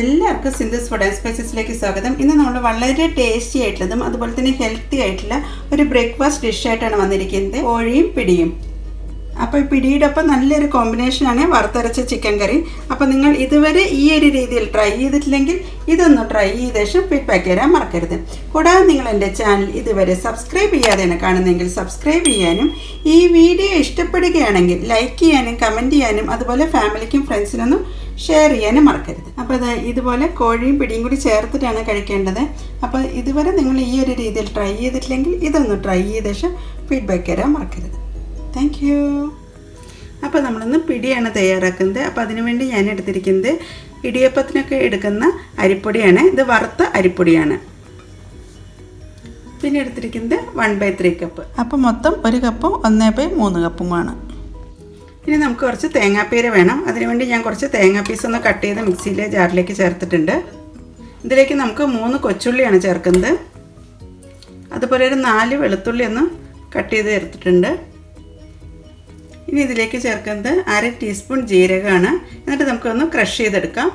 എല്ലാവർക്കും Sindhu's food and സ്പൈസസിലേക്ക് സ്വാഗതം. ഇന്ന് നമ്മൾ വളരെ ടേസ്റ്റി ആയിട്ടുള്ളതും അതുപോലെ തന്നെ ഹെൽത്തി ആയിട്ടുള്ള ഒരു ബ്രേക്ക്ഫാസ്റ്റ് ഡിഷ് ആയിട്ടാണ് വന്നിരിക്കുന്നത്. കോഴിയും പിടിയും. അപ്പോൾ പിടിയുടെ ഒപ്പം നല്ലൊരു കോമ്പിനേഷനാണ് വറുത്തരച്ച ചിക്കൻ കറി. അപ്പോൾ നിങ്ങൾ ഇതുവരെ ഈ ഒരു രീതിയിൽ ട്രൈ ചെയ്തിട്ടില്ലെങ്കിൽ ഇതൊന്ന് ട്രൈ ചെയ്ത ശേഷം ഫീഡ്ബാക്ക് തരാൻ മറക്കരുത്. കൂടാതെ നിങ്ങൾ എന്റെ ചാനൽ ഇതുവരെ സബ്സ്ക്രൈബ് ചെയ്യാതെയാണ് കാണുന്നതെങ്കിൽ സബ്സ്ക്രൈബ് ചെയ്യാനും ഈ വീഡിയോ ഇഷ്ടപ്പെടുകയാണെങ്കിൽ ലൈക്ക് ചെയ്യാനും കമന്റ് ചെയ്യാനും അതുപോലെ ഫാമിലിക്കും ഫ്രണ്ട്സിനൊന്നും ഷെയർ ചെയ്യാനും മറക്കരുത്. അപ്പോൾ ഇത് ഇതുപോലെ കോഴിയും പിടിയും കൂടി ചേർത്തിട്ടാണ് കഴിക്കേണ്ടത്. അപ്പോൾ ഇതുവരെ നിങ്ങൾ ഈ ഒരു രീതിയിൽ ട്രൈ ചെയ്തിട്ടില്ലെങ്കിൽ ഇതൊന്ന് ട്രൈ ചെയ്ത ശേഷം ഫീഡ്ബാക്ക് തരാൻ മറക്കരുത്. താങ്ക് യു അപ്പോൾ നമ്മളിന്ന് പിടിയാണ് തയ്യാറാക്കുന്നത്. അപ്പോൾ അതിനുവേണ്ടി ഞാൻ എടുത്തിരിക്കുന്നത് ഇടിയപ്പത്തിനൊക്കെ എടുക്കുന്ന അരിപ്പൊടിയാണ്. ഇത് വറുത്ത അരിപ്പൊടിയാണ്. പിന്നെ എടുത്തിരിക്കുന്നത് വൺ ബൈ ത്രീ കപ്പ് അപ്പോൾ മൊത്തം ഒരു കപ്പും ഒന്നേ ബൈ മൂന്ന് കപ്പുമാണ് ഇനി നമുക്ക് കുറച്ച് തേങ്ങാപ്പീര വേണം. അതിനുവേണ്ടി ഞാൻ കുറച്ച് തേങ്ങാ പീസ് ഒന്ന് കട്ട് ചെയ്ത് മിക്സിയിലെ ജാറിലേക്ക് ചേർത്തിട്ടുണ്ട്. ഇതിലേക്ക് നമുക്ക് മൂന്ന് കൊച്ചുള്ളിയാണ് ചേർക്കുന്നത്. അതുപോലെ ഒരു നാല് വെളുത്തുള്ളി ഒന്ന് കട്ട് ചെയ്ത് ചേർത്തിട്ടുണ്ട്. ഇനി ഇതിലേക്ക് ചേർക്കുന്നത് അര ടീസ്പൂൺ ജീരകമാണ്. എന്നിട്ട് നമുക്കൊന്ന് ക്രഷ് ചെയ്തെടുക്കാം.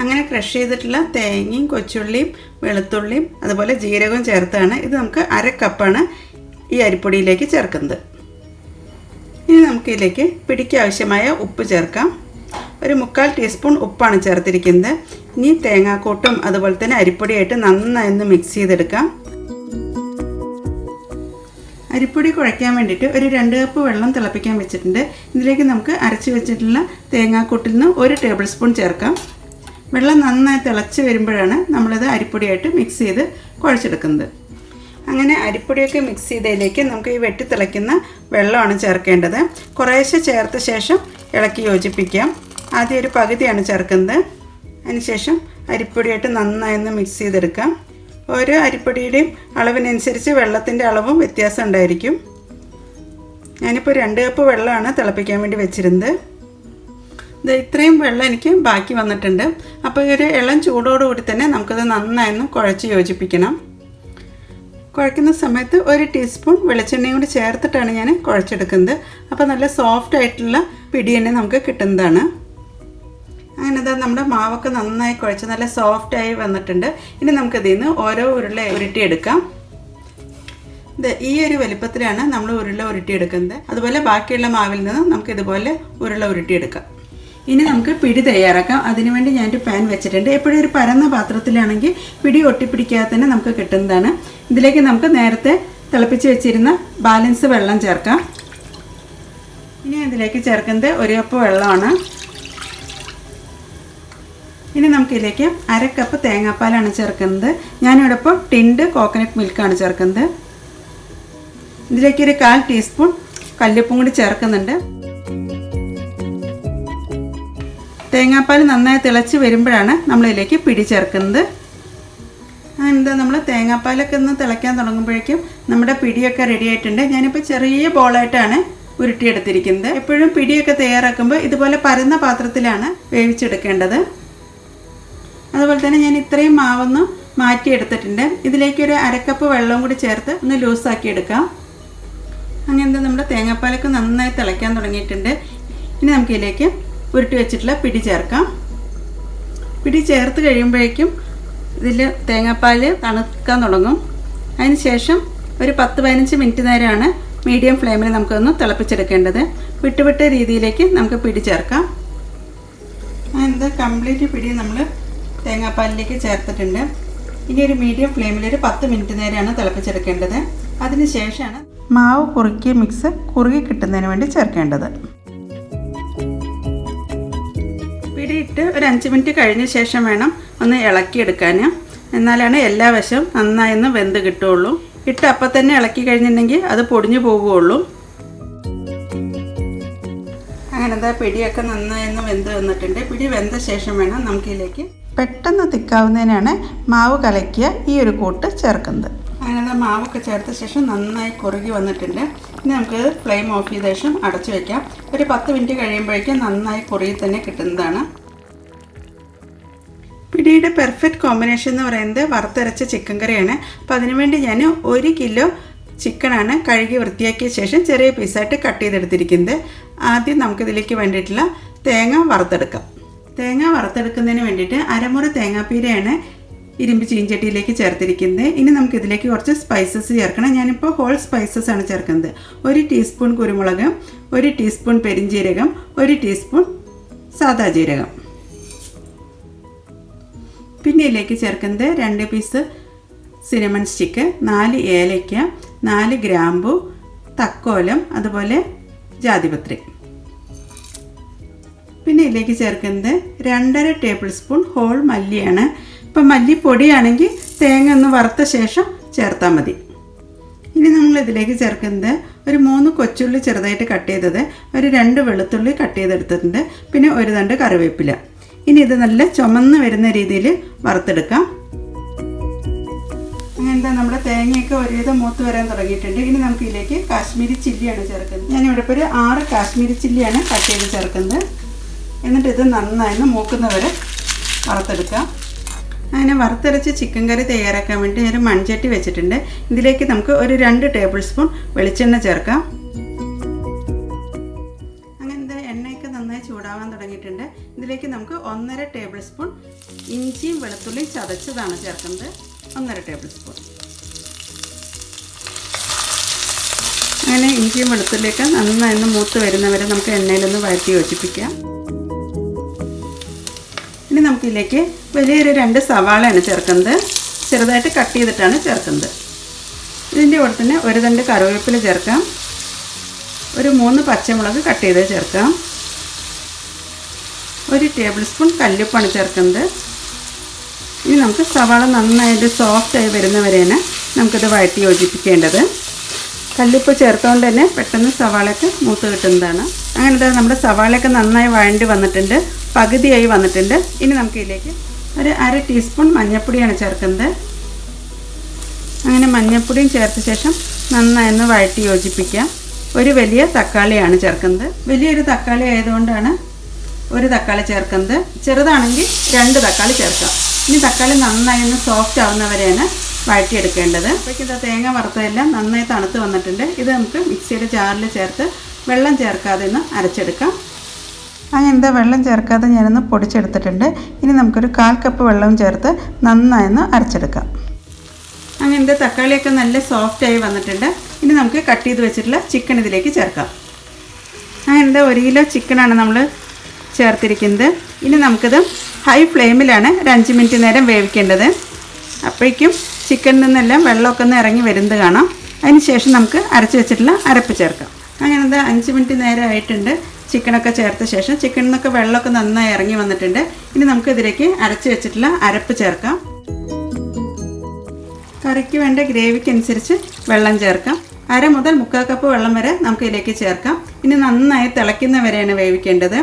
അങ്ങനെ ക്രഷ് ചെയ്തിട്ടുള്ള തേങ്ങയും കൊച്ചുള്ളിയും വെളുത്തുള്ളിയും അതുപോലെ ജീരകവും ചേർത്താണ്. ഇത് നമുക്ക് അര കപ്പാണ് ഈ അരിപ്പൊടിയിലേക്ക് ചേർക്കുന്നത്. ഇനി നമുക്കിതിലേക്ക് പിടിക്കാവശ്യമായ ഉപ്പ് ചേർക്കാം. ഒരു മുക്കാൽ ടീസ്പൂൺ ഉപ്പാണ് ചേർത്തിരിക്കുന്നത്. ഇനി തേങ്ങാക്കൂട്ടും അതുപോലെ തന്നെ അരിപ്പൊടിയായിട്ട് നന്നായി ഒന്ന് മിക്സ് ചെയ്തെടുക്കാം. അരിപ്പൊടി കുഴയ്ക്കാൻ വേണ്ടിയിട്ട് ഒരു രണ്ട് കപ്പ് വെള്ളം തിളപ്പിക്കാൻ വെച്ചിട്ടുണ്ട്. ഇതിലേക്ക് നമുക്ക് അരച്ച് വെച്ചിട്ടുള്ള തേങ്ങാക്കൂട്ടിൽ നിന്ന് ഒരു ടേബിൾ സ്പൂൺ ചേർക്കാം. വെള്ളം നന്നായി തിളച്ച് വരുമ്പോഴാണ് നമ്മളിത് അരിപ്പൊടിയായിട്ട് മിക്സ് ചെയ്ത് കുഴച്ചെടുക്കുന്നത്. അങ്ങനെ അരിപ്പൊടിയൊക്കെ മിക്സ് ചെയ്തതിലേക്ക് നമുക്ക് ഈ വെട്ടി തിളയ്ക്കുന്ന വെള്ളമാണ് ചേർക്കേണ്ടത്. കുറേശ്ശെ ചേർത്ത ശേഷം ഇളക്കി യോജിപ്പിക്കാം. ആദ്യം ഒരു പകുതിയാണ് ചേർക്കുന്നത്. അതിനുശേഷം അരിപ്പൊടിയായിട്ട് നന്നായി ഒന്ന് മിക്സ് ചെയ്തെടുക്കാം. ഓരോ അരിപ്പൊടിയുടെയും അളവിനനുസരിച്ച് വെള്ളത്തിന്റെ അളവും വ്യത്യാസം ഉണ്ടായിരിക്കും. ഞാനിപ്പോൾ രണ്ട് കപ്പ് വെള്ളമാണ് തിളപ്പിക്കാൻ വേണ്ടി വെച്ചിരുന്നത്. ഇത് ഇത്രയും വെള്ളം എനിക്ക് ബാക്കി വന്നിട്ടുണ്ട്. അപ്പോൾ ഈ ഒരു ഇളം ചൂടോടുകൂടി തന്നെ നമുക്കത് നന്നായി ഒന്ന് കുഴച്ച് യോജിപ്പിക്കണം. കുഴക്കുന്ന സമയത്ത് ഒരു ടീസ്പൂൺ വെളിച്ചെണ്ണയും കൂടി ചേർത്തിട്ടാണ് ഞാൻ കുഴച്ചെടുക്കുന്നത്. അപ്പോൾ നല്ല സോഫ്റ്റ് ആയിട്ടുള്ള പിടി തന്നെ നമുക്ക് കിട്ടുന്നതാണ്. നമ്മുടെ മാവൊക്കെ നന്നായി കുഴച്ച് നല്ല സോഫ്റ്റായി വന്നിട്ടുണ്ട്. ഇനി നമുക്കിതിൽ നിന്ന് ഓരോ ഉരുള ഉരുട്ടിയെടുക്കാം. ഇത് ഈ ഒരു വലിപ്പത്തിലാണ് നമ്മൾ ഉരുള ഉരുട്ടിയെടുക്കുന്നത്. അതുപോലെ ബാക്കിയുള്ള മാവിൽ നിന്ന് നമുക്ക് ഇതുപോലെ ഉരുള ഉരുട്ടിയെടുക്കാം. ഇനി നമുക്ക് പിടി തയ്യാറാക്കാം. അതിനുവേണ്ടി ഞാനൊരു പാൻ വെച്ചിട്ടുണ്ട്. എപ്പോഴും ഒരു പരന്ന പാത്രത്തിലാണെങ്കിൽ പിടി ഒട്ടിപ്പിടിക്കാതെ തന്നെ നമുക്ക് കിട്ടുന്നതാണ്. ഇതിലേക്ക് നമുക്ക് നേരത്തെ തിളപ്പിച്ച് വെച്ചിരുന്ന ബാലൻസ് വെള്ളം ചേർക്കാം. ഇനി അതിലേക്ക് ചേർക്കുന്നത് ഒരു കപ്പ് വെള്ളമാണ്. ഇനി നമുക്കിതിലേക്ക് അര കപ്പ് തേങ്ങാപ്പാലാണ് ചേർക്കുന്നത്. ഞാനിവിടെ ഇപ്പോൾ ടിൻഡ് കോക്കനട്ട് മിൽക്കാണ് ചേർക്കുന്നത്. ഇതിലേക്ക് ഒരു കാൽ ടീസ്പൂൺ കല്ലുപ്പും കൂടി ചേർക്കുന്നുണ്ട്. തേങ്ങാപ്പാൽ നന്നായി തിളച്ച് വരുമ്പോഴാണ് നമ്മളിതിലേക്ക് പിടി ചേർക്കുന്നത്. എന്താ നമ്മൾ തേങ്ങാപ്പാലൊക്കെ ഒന്ന് തിളയ്ക്കാൻ തുടങ്ങുമ്പോഴേക്കും നമ്മുടെ പിടിയൊക്കെ റെഡി ആയിട്ടുണ്ട്. ഞാനിപ്പോൾ ചെറിയ ബോളായിട്ടാണ് ഉരുട്ടിയെടുത്തിരിക്കുന്നത്. എപ്പോഴും പിടിയൊക്കെ തയ്യാറാക്കുമ്പോൾ ഇതുപോലെ പരന്ന പാത്രത്തിലാണ് വേവിച്ചെടുക്കേണ്ടത്. അതുപോലെ തന്നെ ഞാൻ ഇത്രയും മാവൊന്ന് മാറ്റിയെടുത്തിട്ടുണ്ട്. ഇതിലേക്ക് ഒരു അരക്കപ്പ് വെള്ളവും കൂടി ചേർത്ത് ഒന്ന് ലൂസാക്കി എടുക്കാം. അങ്ങനെ നമ്മുടെ തേങ്ങാപ്പാലൊക്കെ നന്നായി തിളയ്ക്കാൻ തുടങ്ങിയിട്ടുണ്ട്. ഇനി നമുക്കിതിലേക്ക് ഉരുട്ടി വെച്ചിട്ടുള്ള പിടി ചേർക്കാം. പിടി ചേർത്ത് കഴിയുമ്പോഴേക്കും ഇതിൽ തേങ്ങാപ്പാൽ തണുക്കാൻ തുടങ്ങും. അതിന് ശേഷം ഒരു പത്ത് പതിനഞ്ച് മിനിറ്റ് നേരമാണ് മീഡിയം ഫ്ലെയിമിൽ നമുക്കൊന്ന് തിളപ്പിച്ചെടുക്കേണ്ടത്. വിട്ടുവിട്ട രീതിയിലേക്ക് നമുക്ക് പിടി ചേർക്കാം. എന്താ കംപ്ലീറ്റ് പിടി നമ്മൾ തേങ്ങാപ്പാലിലേക്ക് ചേർത്തിട്ടുണ്ട്. ഇനി ഒരു മീഡിയം ഫ്ലെയിമിൽ ഒരു പത്ത് മിനിറ്റ് നേരെയാണ് തിളപ്പിച്ചെടുക്കേണ്ടത്. അതിന് ശേഷമാണ് മാവ് കുറുക്കിയ മിക്സ് കുറുകി കിട്ടുന്നതിന് വേണ്ടി ചേർക്കേണ്ടത്. പിടിയിട്ട് ഒരു അഞ്ച് മിനിറ്റ് കഴിഞ്ഞ ശേഷം വേണം ഒന്ന് ഇളക്കിയെടുക്കാൻ. എന്നാലാണ് എല്ലാ വശവും നന്നായി ഒന്ന് വെന്ത് കിട്ടുകയുള്ളൂ. ഇട്ട് അപ്പം തന്നെ ഇളക്കി കഴിഞ്ഞിട്ടുണ്ടെങ്കിൽ അത് പൊടിഞ്ഞു പോകുകയുള്ളൂ അങ്ങനെ എന്താ പിടിയൊക്കെ നന്നായിരുന്നു വെന്ത് വന്നിട്ടുണ്ട്. പിടി വെന്ത ശേഷം വേണം നമുക്കിതിലേക്ക് പെട്ടെന്ന് തിക്കാവുന്നതിനാണ് മാവ് കലക്കിയ ഈ ഒരു കൂട്ട് ചേർക്കുന്നത്. അങ്ങനെ മാവൊക്കെ ചേർത്ത ശേഷം നന്നായി കുറുകി വന്നിട്ടുണ്ട്. ഇനി നമുക്ക് ഫ്ലെയിം ഓഫ് ചെയ്ത ശേഷം അടച്ചു വയ്ക്കാം ഒരു പത്ത് മിനിറ്റ് കഴിയുമ്പോഴേക്കും നന്നായി കുറുകി തന്നെ കിട്ടുന്നതാണ്. പിടിയുടെ പെർഫെക്റ്റ് കോമ്പിനേഷൻ എന്ന് പറയുന്നത് വറുത്തരച്ച ചിക്കൻ കറിയാണ്. അപ്പോൾ അതിനുവേണ്ടി ഞാൻ ഒരു കിലോ ചിക്കനാണ് കഴുകി വൃത്തിയാക്കിയ ശേഷം ചെറിയ പീസായിട്ട് കട്ട് ചെയ്തെടുത്തിരിക്കുന്നത്. ആദ്യം നമുക്കിതിലേക്ക് വേണ്ടിയിട്ടുള്ള തേങ്ങ വറുത്തെടുക്കാം. തേങ്ങ വറുത്തെടുക്കുന്നതിന് വേണ്ടിയിട്ട് അരമുറി തേങ്ങാപ്പീരയാണ് ഇരുമ്പ് ചീഞ്ചട്ടിയിലേക്ക് ചേർത്തിരിക്കുന്നത്. ഇനി നമുക്ക് ഇതിലേക്ക് കുറച്ച് സ്പൈസസ് ചേർക്കണം. ഞാനിപ്പോൾ ഹോൾ സ്പൈസസ് ആണ് ചേർക്കുന്നത്. ഒരു ടീസ്പൂൺ കുരുമുളക് ഒരു ടീസ്പൂൺ പെരിഞ്ജീരകം ഒരു ടീസ്പൂൺ സാദാ ജീരകം. പിന്നെ ഇതിലേക്ക് ചേർക്കുന്നത് രണ്ട് പീസ് സിനമൺ സ്റ്റിക്ക് നാല് ഏലയ്ക്ക നാല് ഗ്രാമ്പു തക്കോലം അതുപോലെ ജാതിപത്രി. പിന്നെ ഇതിലേക്ക് ചേർക്കുന്നത് രണ്ടര ടേബിൾ സ്പൂൺ ഹോൾ മല്ലിയാണ്. ഇപ്പം മല്ലിപ്പൊടിയാണെങ്കിൽ തേങ്ങ ഒന്ന് വറുത്ത ശേഷം ചേർത്താൽ മതി. ഇനി നമ്മൾ ഇതിലേക്ക് ചേർക്കുന്നത് ഒരു മൂന്ന് കൊച്ചുള്ളി ചെറുതായിട്ട് കട്ട് ചെയ്തത് ഒരു രണ്ട് വെളുത്തുള്ളി കട്ട് ചെയ്തെടുത്തിട്ടുണ്ട് പിന്നെ ഒരു തണ്ട് കറിവേപ്പില. ഇനി ഇത് നല്ല ചുമന്ന് വരുന്ന രീതിയിൽ വറുത്തെടുക്കാം. അങ്ങനത്തെ നമ്മുടെ തേങ്ങയൊക്കെ ഒരുവിധം മൂത്ത് വരാൻ തുടങ്ങിയിട്ടുണ്ട്. ഇനി നമുക്ക് ഇതിലേക്ക് കാശ്മീരി ചില്ലിയാണ് ചേർക്കുന്നത്. ഞാനിവിടെ ഇപ്പോൾ ഒരു ആറ് കാശ്മീരി ചില്ലിയാണ് കട്ട് ചെയ്ത് ചേർക്കുന്നത്. എന്നിട്ട് ഇത് നന്നായി മൂക്കുന്ന വരെ വറുത്തെടുക്കാം. അങ്ങനെ വറുത്തരച്ച് ചിക്കൻ കറി തയ്യാറാക്കാൻ വേണ്ടി ഞാൻ മൺചട്ടി വെച്ചിട്ടുണ്ട്. ഇതിലേക്ക് നമുക്ക് ഒരു രണ്ട് ടേബിൾ സ്പൂൺ വെളിച്ചെണ്ണ ചേർക്കാം. അങ്ങനത്തെ എണ്ണയൊക്കെ നന്നായി ചൂടാവാൻ തുടങ്ങിയിട്ടുണ്ട്. ഇതിലേക്ക് നമുക്ക് ഒന്നര ടേബിൾ സ്പൂൺ ഇഞ്ചിയും വെളുത്തുള്ളിയും ചതച്ചതാണ് ചേർക്കുന്നത്. ഒന്നര ടേബിൾ സ്പൂൺ. അങ്ങനെ ഇഞ്ചിയും വെളുത്തുള്ളിയൊക്കെ നന്നായി ഒന്ന് മൂത്ത് വരുന്നവരെ നമുക്ക് എണ്ണയിലൊന്ന് വഴറ്റി യോജിപ്പിക്കാം. ഇനി നമുക്കിതിലേക്ക് വലിയൊരു രണ്ട് സവാളയാണ് ചേർക്കുന്നത്. ചെറുതായിട്ട് കട്ട് ചെയ്തിട്ടാണ് ചേർക്കുന്നത്. ഇതിന്റെ കൂടെ തന്നെ ഒരു തണ്ട് കറിവേപ്പില ചേർക്കാം. ഒരു മൂന്ന് പച്ചമുളക് കട്ട് ചെയ്ത് ചേർക്കാം. ഒരു ടേബിൾ സ്പൂൺ കല്ലുപ്പാണ് ചേർക്കുന്നത്. ഇനി നമുക്ക് സവാള നന്നായിട്ട് സോഫ്റ്റായി വരുന്നവരെയാണ് നമുക്കിത് വഴറ്റി യോജിപ്പിക്കേണ്ടത്. കല്ലുപ്പ് ചേർത്തുകൊണ്ട് തന്നെ പെട്ടെന്ന് സവാളയൊക്കെ മൂത്ത് കിട്ടുന്നതാണ്. അങ്ങനെ നമ്മുടെ സവാളയൊക്കെ നന്നായി വഴണ്ടി വന്നിട്ടുണ്ട് പകുതിയായി വന്നിട്ടുണ്ട്. ഇനി നമുക്ക് ഇതിലേക്ക് ഒരു അര ടീസ്പൂൺ മഞ്ഞൾപ്പൊടിയാണ് ചേർക്കുന്നത്. അങ്ങനെ മഞ്ഞൾപ്പൊടിയും ചേർത്ത ശേഷം നന്നായി ഒന്ന് വഴറ്റി യോജിപ്പിക്കാം. ഒരു വലിയ തക്കാളിയാണ് ചേർക്കുന്നത്. വലിയൊരു തക്കാളി ആയതുകൊണ്ടാണ് ഒരു തക്കാളി ചേർക്കുന്നത്. ചെറുതാണെങ്കിൽ രണ്ട് തക്കാളി ചേർക്കാം. ഇനി തക്കാളി നന്നായി ഒന്ന് സോഫ്റ്റ് ആവുന്നവരെയാണ് വഴറ്റിയെടുക്കേണ്ടത്. അപ്പോഴേക്കും തേങ്ങ വറുത്തതെല്ലാം നന്നായി തണുത്ത് വന്നിട്ടുണ്ട്. ഇത് നമുക്ക് മിക്സിയുടെ ജാറിൽ ചേർത്ത് വെള്ളം ചേർക്കാതെ ഒന്ന് അരച്ചെടുക്കാം. അങ്ങനെ എന്താ വെള്ളം ചേർക്കാതെ ഞാനൊന്ന് പൊടിച്ചെടുത്തിട്ടുണ്ട്. ഇനി നമുക്കൊരു കാൽ കപ്പ് വെള്ളം ചേർത്ത് നന്നായി ഒന്ന് അരച്ചെടുക്കാം. അങ്ങനെ എന്താ തക്കാളിയൊക്കെ നല്ല സോഫ്റ്റായി വന്നിട്ടുണ്ട്. ഇനി നമുക്ക് കട്ട് ചെയ്ത് വെച്ചിട്ടുള്ള ചിക്കൻ ഇതിലേക്ക് ചേർക്കാം. അങ്ങനെ എന്താ ഒരു കിലോ ചിക്കനാണ് നമ്മൾ ചേർത്തിരിക്കുന്നത്. ഇനി നമുക്കിത് ഹൈ ഫ്ലെയിമിലാണ് ഒരു അഞ്ച് മിനിറ്റ് നേരം വേവിക്കേണ്ടത്. അപ്പോഴേക്കും ചിക്കനിൽ നിന്നെല്ലാം വെള്ളമൊക്കെ ഒന്ന് ഇറങ്ങി വരുന്നത് കാണാം. അതിന് ശേഷം നമുക്ക് അരച്ച് വെച്ചിട്ടുള്ള അരപ്പ് ചേർക്കാം. അങ്ങനെ എന്താ അഞ്ച് മിനിറ്റ് നേരം ആയിട്ടുണ്ട്. ചിക്കനൊക്കെ ചേർത്ത ശേഷം ചിക്കനിൽ നിന്നൊക്കെ വെള്ളമൊക്കെ നന്നായി ഇറങ്ങി വന്നിട്ടുണ്ട്. ഇനി നമുക്ക് ഇതിലേക്ക് അരച്ച് വെച്ചിട്ടുള്ള അരപ്പ് ചേർക്കാം. കറിക്ക് വേണ്ട ഗ്രേവിക്ക് അനുസരിച്ച് വെള്ളം ചേർക്കാം. അര മുതൽ മുക്കാൽ കപ്പ് വെള്ളം വരെ നമുക്ക് ഇതിലേക്ക് ചേർക്കാം. ഇനി നന്നായി തിളയ്ക്കുന്ന വരെയാണ് വേവിക്കേണ്ടത്.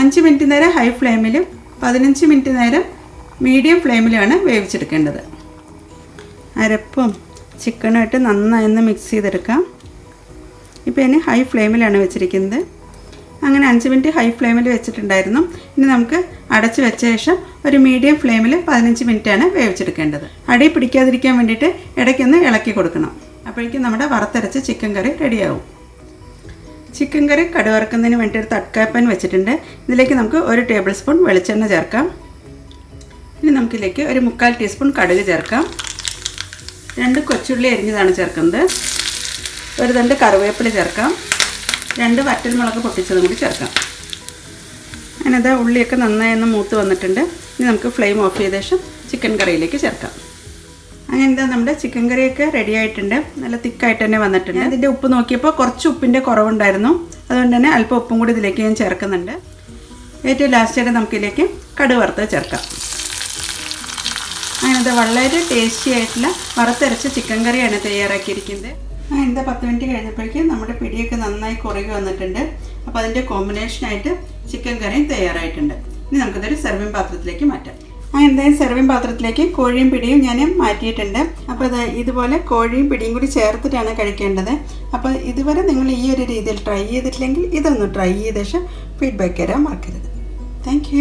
അഞ്ച് മിനിറ്റ് നേരം ഹൈ ഫ്ലെയിമിലും പതിനഞ്ച് മിനിറ്റ് നേരം മീഡിയം ഫ്ലെയിമിലാണ് വേവിച്ചെടുക്കേണ്ടത്. അരപ്പും ചിക്കനുമായിട്ട് നന്നായി ഒന്ന് മിക്സ് ചെയ്തെടുക്കാം. ഇപ്പോൾ ഇനി ഹൈ ഫ്ലെയിമിലാണ് വെച്ചിരിക്കുന്നത്. അങ്ങനെ അഞ്ച് മിനിറ്റ് ഹൈ ഫ്ലെയിമിൽ വെച്ചിട്ടുണ്ടായിരുന്നു. ഇനി നമുക്ക് അടച്ച് വെച്ച ശേഷം ഒരു മീഡിയം ഫ്ലെയിമിൽ പതിനഞ്ച് മിനിറ്റാണ് വേവിച്ചെടുക്കേണ്ടത്. അടി പിടിക്കാതിരിക്കാൻ വേണ്ടിയിട്ട് ഇടയ്ക്കൊന്ന് ഇളക്കി കൊടുക്കണം. അപ്പോഴേക്കും നമ്മുടെ വറുത്തരച്ച ചിക്കൻ കറി റെഡിയാവും ചിക്കൻ കറി കടുവറക്കുന്നതിന് വേണ്ടി ഒരു തട്കാപ്പൻ വെച്ചിട്ടുണ്ട്. ഇതിലേക്ക് നമുക്ക് ഒരു ടേബിൾ സ്പൂൺ വെളിച്ചെണ്ണ ചേർക്കാം. ഇനി നമുക്കിതിലേക്ക് ഒരു മുക്കാൽ ടീസ്പൂൺ കടുക് ചേർക്കാം. രണ്ട് കൊച്ചുള്ളി അരിഞ്ഞതാണ് ചേർക്കുന്നത്. ഒരു തണ്ട് കറിവേപ്പില ചേർക്കാം. രണ്ട് വറ്റൽമുളക് പൊട്ടിച്ചതും കൂടി ചേർക്കാം. അതിനത് ഉള്ളിയൊക്കെ നന്നായി ഒന്ന് മൂത്ത് വന്നിട്ടുണ്ട്. ഇനി നമുക്ക് ഫ്ലെയിം ഓഫ് ചെയ്ത ശേഷം ചിക്കൻ കറിയിലേക്ക് ചേർക്കാം. അങ്ങനെ നമ്മുടെ ചിക്കൻ കറിയൊക്കെ റെഡി ആയിട്ടുണ്ട്. നല്ല തിക്കായിട്ട് തന്നെ വന്നിട്ടുണ്ട്. അതിന്റെ ഉപ്പ് നോക്കിയപ്പോൾ കുറച്ച് ഉപ്പിന്റെ കുറവുണ്ടായിരുന്നു. അതുകൊണ്ട് തന്നെ അല്പം ഉപ്പും കൂടി ഇതിലേക്ക് ഞാൻ ചേർക്കുന്നുണ്ട്. ഏറ്റവും ലാസ്റ്റായിട്ട് നമുക്കിതിലേക്ക് കടുക് വറുത്ത് ചേർക്കാം. അങ്ങനത്തെ വളരെ ടേസ്റ്റി ആയിട്ടുള്ള വറുത്തരച്ച ചിക്കൻ കറിയാണ് തയ്യാറാക്കിയിരിക്കുന്നത്. അങ്ങനത്തെ പത്ത് മിനിറ്റ് കഴിഞ്ഞപ്പോഴേക്കും നമ്മുടെ പിടിയൊക്കെ നന്നായി കുറുകി വന്നിട്ടുണ്ട്. അപ്പോൾ അതിന്റെ കോമ്പിനേഷനായിട്ട് ചിക്കൻ കറിയും തയ്യാറായിട്ടുണ്ട്. ഇനി നമുക്കിതൊരു സെർവിങ് പാത്രത്തിലേക്ക് മാറ്റാം. അങ്ങനത്തെ സെർവിങ് പാത്രത്തിലേക്ക് കോഴിയും പിടിയും ഞാൻ മാറ്റിയിട്ടുണ്ട്. അപ്പോൾ ഇതുപോലെ കോഴിയും പിടിയും കൂടി ചേർത്തിട്ടാണ് കഴിക്കേണ്ടത്. അപ്പോൾ ഇതുവരെ നിങ്ങൾ ഈ ഒരു രീതിയിൽ ട്രൈ ചെയ്തിട്ടില്ലെങ്കിൽ ഇതൊന്ന് ട്രൈ ചെയ്ത ശേഷം ഫീഡ്ബാക്ക് തരാൻ മറക്കരുത് താങ്ക്